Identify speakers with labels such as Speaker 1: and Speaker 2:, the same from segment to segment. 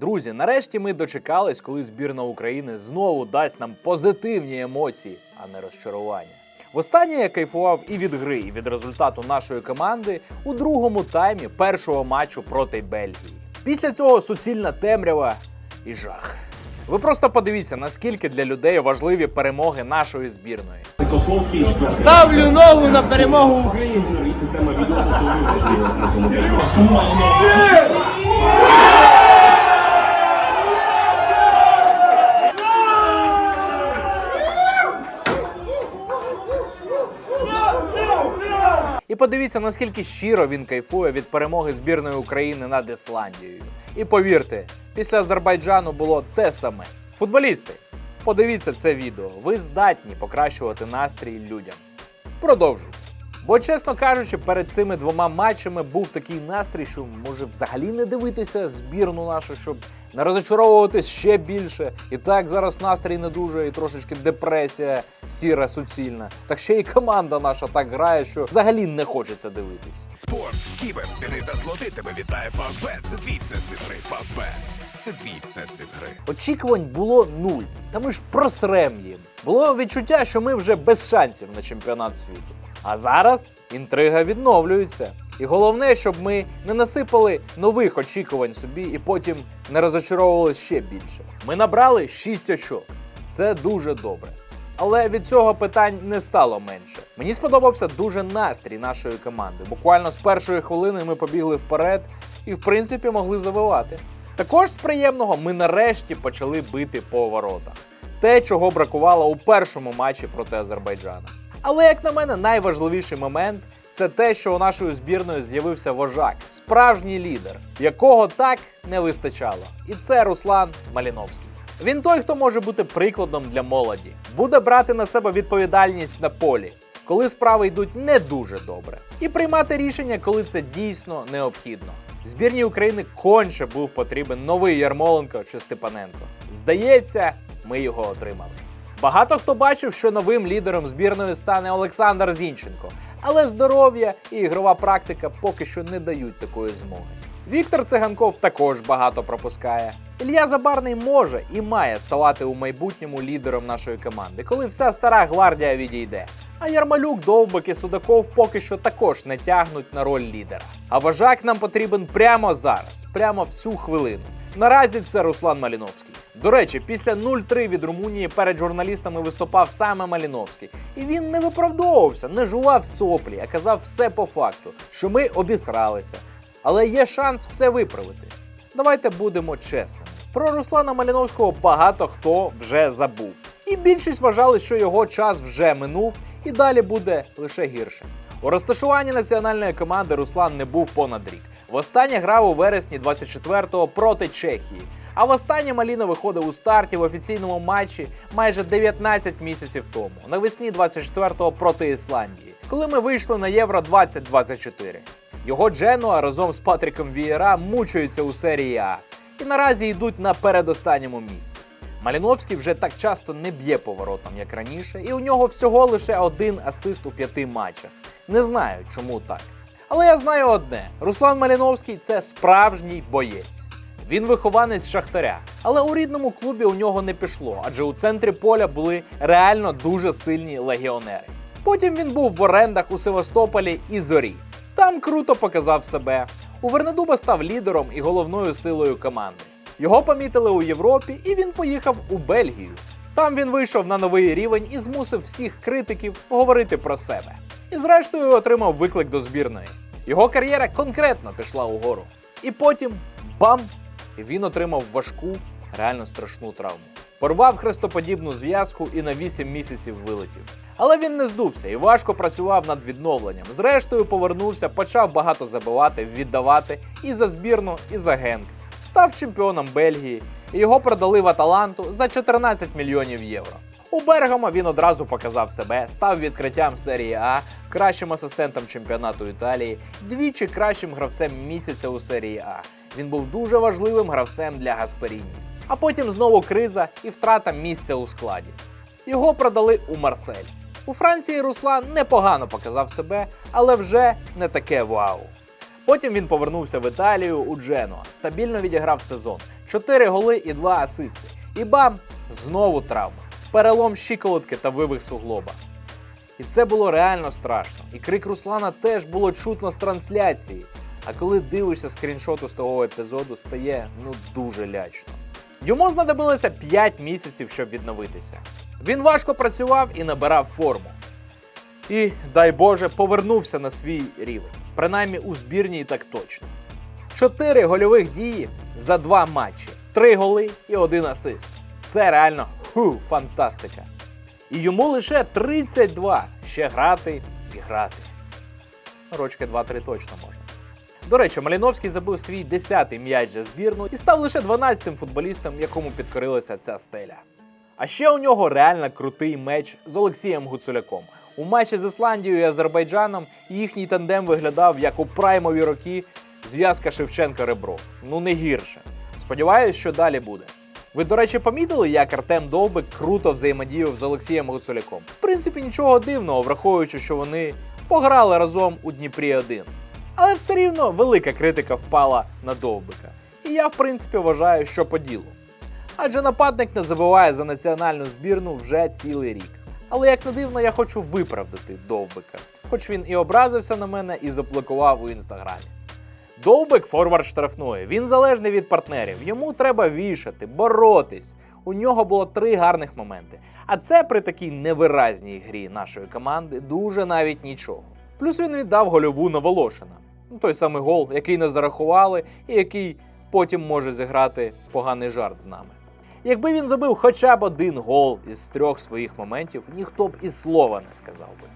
Speaker 1: Друзі, нарешті ми дочекались, коли збірна України знову дасть нам позитивні емоції, а не розчарування. Востаннє я кайфував і від гри, і від результату нашої команди у другому таймі першого матчу проти Бельгії. Після цього суцільна темрява і жах. Ви просто подивіться, наскільки для людей важливі перемоги нашої збірної.
Speaker 2: Ставлю ногу на перемогу України.
Speaker 1: Подивіться, наскільки щиро він кайфує від перемоги збірної України над Ісландією. І повірте, після Азербайджану було те саме. Футболісти, подивіться це відео. Ви здатні покращувати настрій людям. Продовжуйте. Бо, чесно кажучи, перед цими двома матчами був такий настрій, що може взагалі не дивитися збірну нашу, щоб не розочаровуватись ще більше. І так зараз настрій не дуже, і трошечки депресія сіра, суцільна. Так ще й команда наша так грає, що взагалі не хочеться дивитись.
Speaker 3: Спорт, кібер, спіни та слоти тебе вітає Фавбет. Це твій всесвіт гри. Фавбет. Це твій всесвіт гри.
Speaker 1: Очікувань було нуль. Та ми ж просрем їм. Було відчуття, що ми вже без шансів на чемпіонат світу. А зараз інтрига відновлюється. І головне, щоб ми не насипали нових очікувань собі і потім не розочаровували ще більше. Ми набрали 6 очок. Це дуже добре. Але від цього питань не стало менше. Мені сподобався дуже настрій нашої команди. Буквально з першої хвилини ми побігли вперед і, в принципі, могли завивати. Також з приємного ми нарешті почали бити по воротах. Те, чого бракувало у першому матчі проти Азербайджана. Але, як на мене, найважливіший момент це те, що у нашої збірної з'явився вожак, справжній лідер, якого так не вистачало. І це Руслан Маліновський. Він той, хто може бути прикладом для молоді, буде брати на себе відповідальність на полі, коли справи йдуть не дуже добре, і приймати рішення, коли це дійсно необхідно. Збірній України конче був потрібен новий Ярмоленко чи Степаненко. Здається, ми його отримали. Багато хто бачив, що новим лідером збірної стане Олександр Зінченко, але здоров'я і ігрова практика поки що не дають такої змоги. Віктор Циганков також багато пропускає. Ілля Забарний може і має ставати у майбутньому лідером нашої команди, коли вся стара гвардія відійде. А Ярмалюк, Довбик і Судаков поки що також не тягнуть на роль лідера. А вожак нам потрібен прямо зараз, прямо всю хвилину. Наразі це Руслан Маліновський. До речі, після 0-3 від Румунії перед журналістами виступав саме Маліновський. І він не виправдовувався, не жував соплі, а казав все по факту, що ми обісралися. Але є шанс все виправити. Давайте будемо чесними. Про Руслана Маліновського багато хто вже забув. І більшість вважали, що його час вже минув і далі буде лише гірше. У розташуванні національної команди Руслан не був понад рік. Востаннє грав у вересні 24-го проти Чехії. А востаннє Маліна виходив у старті в офіційному матчі майже 19 місяців тому, навесні 24-го проти Ісландії, коли ми вийшли на Євро 2024. Його Дженуа разом з Патріком Вієра мучаються у серії А і наразі йдуть на передостанньому місці. Маліновський вже так часто не б'є поворотом, як раніше, і у нього всього лише один асист у п'яти матчах. Не знаю, чому так. Але я знаю одне: Руслан Маліновський це справжній боєць. Він вихованець Шахтаря, але у рідному клубі у нього не пішло, адже у центрі поля були реально дуже сильні легіонери. Потім він був в орендах у Севастополі і Зорі. Там круто показав себе. У Вернедуба став лідером і головною силою команди. Його помітили у Європі, і він поїхав у Бельгію. Там він вийшов на новий рівень і змусив всіх критиків говорити про себе. І зрештою отримав виклик до збірної. Його кар'єра конкретно пішла угору. І потім бам! Він отримав важку, реально страшну травму. Порвав хрестоподібну зв'язку і на 8 місяців вилетів. Але він не здувся і важко працював над відновленням. Зрештою повернувся, почав багато забивати, віддавати і за збірну, і за генк. Став чемпіоном Бельгії. І його продали в Аталанту за 14 мільйонів євро. У Бергама він одразу показав себе, став відкриттям серії А, кращим асистентом чемпіонату Італії, двічі кращим гравцем місяця у серії А. Він був дуже важливим гравцем для Гасперіні. А потім знову криза і втрата місця у складі. Його продали у Марсель. У Франції Руслан непогано показав себе, але вже не таке вау. Потім він повернувся в Італію у Дженуа, стабільно відіграв сезон. 4 голи і 2 асисти. І бам! Знову травма. Перелом щиколотки та вивих суглоба. І це було реально страшно. І крик Руслана теж було чутно з трансляції. А коли дивишся скріншоту з того епізоду, стає ну дуже лячно. Йому знадобилося 5 місяців, щоб відновитися. Він важко працював і набирав форму. І, дай Боже, повернувся на свій рівень. Принаймні у збірній так точно. Чотири гольових дії за два матчі, три голи і один асист. Це реально ху, фантастика. І йому лише 32. Ще грати і грати. Рочки 2-3 точно можна. До речі, Маліновський забив свій 10-й м'яч за збірну і став лише 12-тим футболістом, якому підкорилася ця стеля. А ще у нього реально крутий меч з Олексієм Гуцуляком. У матчі з Ісландією і Азербайджаном їхній тандем виглядав як у праймові роки зв'язка Шевченка Ребро. Ну не гірше. Сподіваюсь, що далі буде. Ви, до речі, помітили, як Артем Довбик круто взаємодіяв з Олексієм Гуцуляком? В принципі, нічого дивного, враховуючи, що вони пограли разом у Дніпрі 1. Але все рівно велика критика впала на Довбика. І я, в принципі, вважаю, що по ділу. Адже нападник не забуває за національну збірну вже цілий рік. Але як не дивно, я хочу виправдати Довбика, хоч він і образився на мене і заблокував у інстаграмі. Довбик форвард штрафної. Він залежний від партнерів. Йому треба вішати, боротись. У нього було три гарних моменти. А це при такій невиразній грі нашої команди дуже навіть нічого. Плюс він віддав гольову на Волошина. Ну, той самий гол, який не зарахували, і який потім може зіграти поганий жарт з нами. Якби він забив хоча б один гол із трьох своїх моментів, ніхто б і слова не сказав би.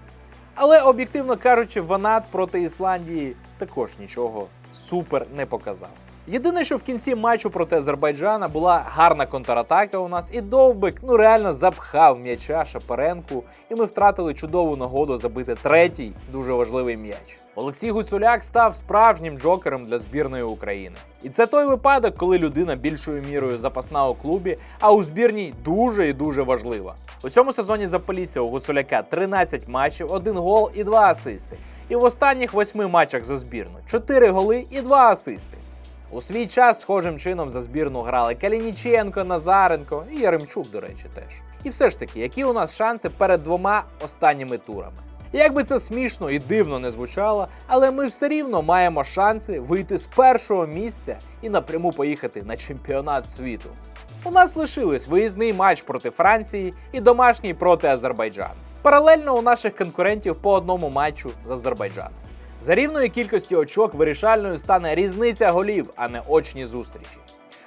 Speaker 1: Але об'єктивно кажучи, Ванат проти Ісландії також нічого супер не показав. Єдине, що в кінці матчу проти Азербайджана була гарна контратака у нас, і Довбик ну реально запхав м'яча Шапаренку, і ми втратили чудову нагоду забити третій дуже важливий м'яч. Олексій Гуцуляк став справжнім джокером для збірної України. І це той випадок, коли людина більшою мірою запасна у клубі, а у збірній дуже і дуже важлива. У цьому сезоні за Полісся у Гуцуляка 13 матчів, 1 гол і 2 асисти. І в останніх 8 матчах за збірну 4 голи і 2 асисти. У свій час схожим чином за збірну грали Калініченко, Назаренко і Яремчук, до речі, теж. І все ж таки, які у нас шанси перед двома останніми турами? Як би це смішно і дивно не звучало, але ми все рівно маємо шанси вийти з першого місця і напряму поїхати на чемпіонат світу. У нас лишились виїзний матч проти Франції і домашній проти Азербайджану. Паралельно у наших конкурентів по одному матчу з Азербайджаном. За рівної кількості очок вирішальною стане різниця голів, а не очні зустрічі.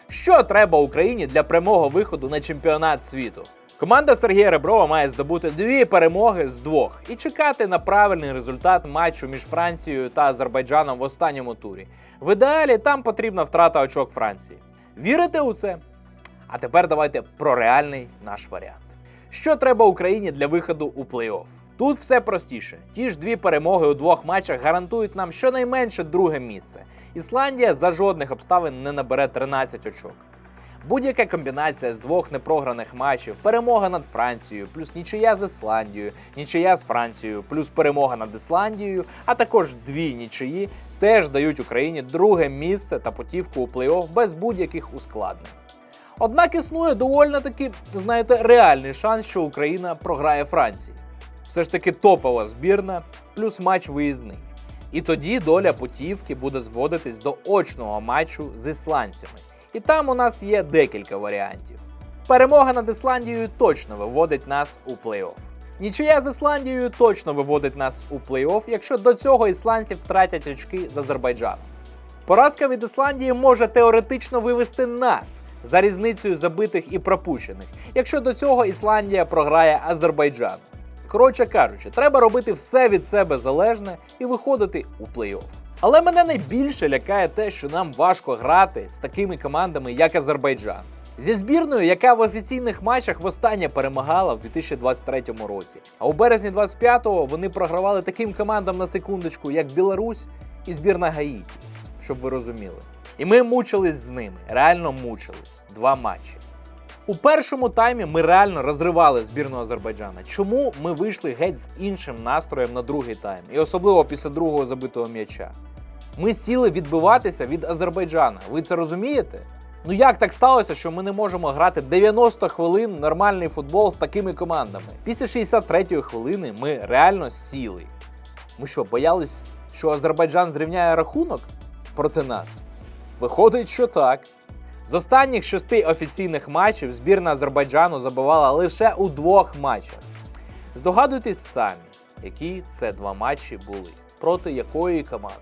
Speaker 1: Що треба Україні для прямого виходу на чемпіонат світу? Команда Сергія Реброва має здобути дві перемоги з двох і чекати на правильний результат матчу між Францією та Азербайджаном в останньому турі. В ідеалі там потрібна втрата очок Франції. Вірите у це? А тепер давайте про реальний наш варіант. Що треба Україні для виходу у плей-офф? Тут все простіше. Ті ж дві перемоги у двох матчах гарантують нам щонайменше друге місце. Ісландія за жодних обставин не набере 13 очок. Будь-яка комбінація з двох непрограних матчів, перемога над Францією, плюс нічия з Ісландією, нічия з Францією, плюс перемога над Ісландією, а також дві нічиї теж дають Україні друге місце та путівку у плей-офф без будь-яких ускладнень. Однак існує доволі таки, знаєте, реальний шанс, що Україна програє Франції. Все ж таки топова збірна, плюс матч виїзний. І тоді доля путівки буде зводитись до очного матчу з ісландцями. І там у нас є декілька варіантів. Перемога над Ісландією точно виводить нас у плей-офф. Нічия з Ісландією точно виводить нас у плей-офф, якщо до цього ісландці втратять очки з Азербайджаном. Поразка від Ісландії може теоретично вивести нас за різницею забитих і пропущених, якщо до цього Ісландія програє Азербайджан. Коротше кажучи, треба робити все від себе залежне і виходити у плей-офф. Але мене найбільше лякає те, що нам важко грати з такими командами, як Азербайджан. Зі збірною, яка в офіційних матчах востаннє перемагала в 2023 році. А у березні 25-го вони програвали таким командам на секундочку, як Білорусь і збірна Гаїті, щоб ви розуміли. І ми мучились з ними, реально мучились. Два матчі. У першому таймі ми реально розривали збірну Азербайджана. Чому ми вийшли геть з іншим настроєм на другий тайм, і особливо після другого забитого м'яча? Ми сіли відбиватися від Азербайджана. Ви це розумієте? Ну як так сталося, що ми не можемо грати 90 хвилин нормальний футбол з такими командами? Після 63-ї хвилини ми реально сіли. Ми що, боялись, що Азербайджан зрівняє рахунок проти нас? Виходить, що так. З останніх шести офіційних матчів збірна Азербайджану забивала лише у двох матчах. Здогадуйтесь самі, які це два матчі були, проти якої команди.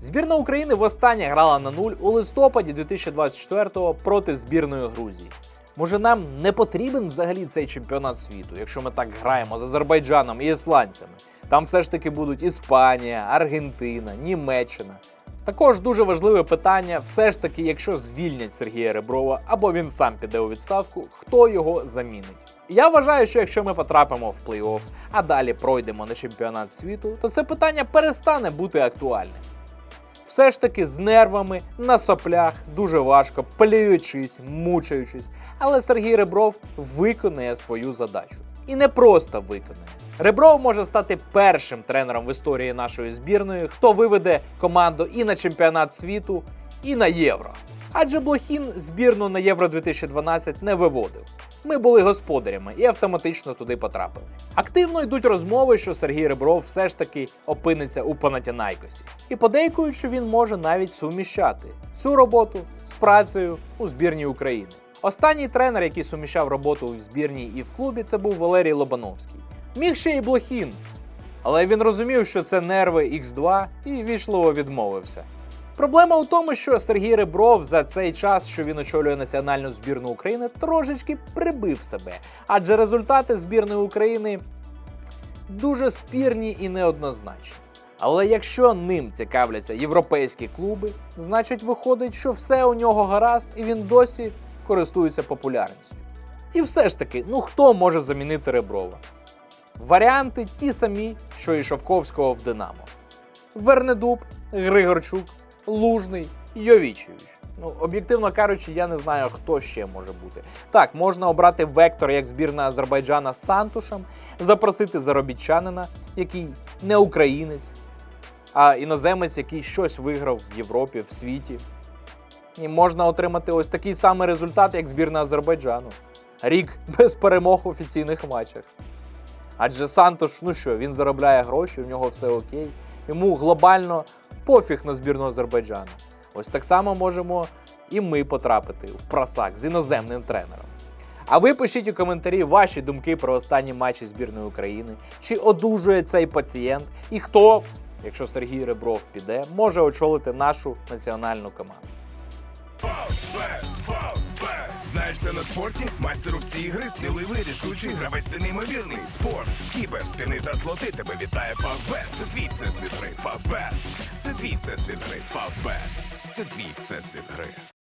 Speaker 1: Збірна України востаннє грала на нуль у листопаді 2024-го проти збірної Грузії. Може, нам не потрібен взагалі цей чемпіонат світу, якщо ми так граємо з Азербайджаном і ісландцями. Там все ж таки будуть Іспанія, Аргентина, Німеччина. Також дуже важливе питання: все ж таки, якщо звільнять Сергія Реброва або він сам піде у відставку, хто його замінить? Я вважаю, що якщо ми потрапимо в плей-офф, а далі пройдемо на чемпіонат світу, то це питання перестане бути актуальним. Все ж таки з нервами, на соплях, дуже важко, плюючись, мучаючись. Але Сергій Ребров виконає свою задачу. І не просто виконає. Ребров може стати першим тренером в історії нашої збірної, хто виведе команду і на чемпіонат світу, і на євро. Адже Блохін збірну на Євро 2012 не виводив. Ми були господарями і автоматично туди потрапили. Активно йдуть розмови, що Сергій Ребров все ж таки опиниться у Панатінайкосі. І подейкують, що він може навіть суміщати цю роботу з працею у збірній України. Останній тренер, який суміщав роботу в збірній і в клубі, це був Валерій Лобановський. Міг ще й Блохін, але він розумів, що це нерви X2 і вічливо відмовився. Проблема у тому, що Сергій Ребров за цей час, що він очолює національну збірну України, трошечки прибив себе, адже результати збірної України дуже спірні і неоднозначні. Але якщо ним цікавляться європейські клуби, значить виходить, що все у нього гаразд і він досі користується популярністю. І все ж таки, ну хто може замінити Реброва? Варіанти ті самі, що і Шовковського в Динамо: Вернедуб, Григорчук, Лужний, Йовічевич. Ну, об'єктивно кажучи, я не знаю, хто ще може бути. Так, можна обрати вектор як збірна Азербайджана з Сантушем, запросити заробітчанина, який не українець, а іноземець, який щось виграв в Європі, в світі. І можна отримати ось такий самий результат, як збірна Азербайджану. Рік без перемог в офіційних матчах. Адже Сантош, ну що, він заробляє гроші, в нього все окей. Йому глобально пофіг на збірну Азербайджану. Ось так само можемо і ми потрапити в просак з іноземним тренером. А ви пишіть у коментарі ваші думки про останні матчі збірної України, чи одужує цей пацієнт, і хто, якщо Сергій Ребров піде, може очолити нашу національну команду.
Speaker 3: Фе, фа, фе. Знаєш це на спорті? Майстер у всі ігри, сміливий, рішучий, гравець ти неймовірний. Спорт, кібер, спини та слоти тебе вітає Фавбет. Це твій всесвіт гри. Фавбет. Це твій всесвіт гри. Фавбет. Це твій всесвіт гри.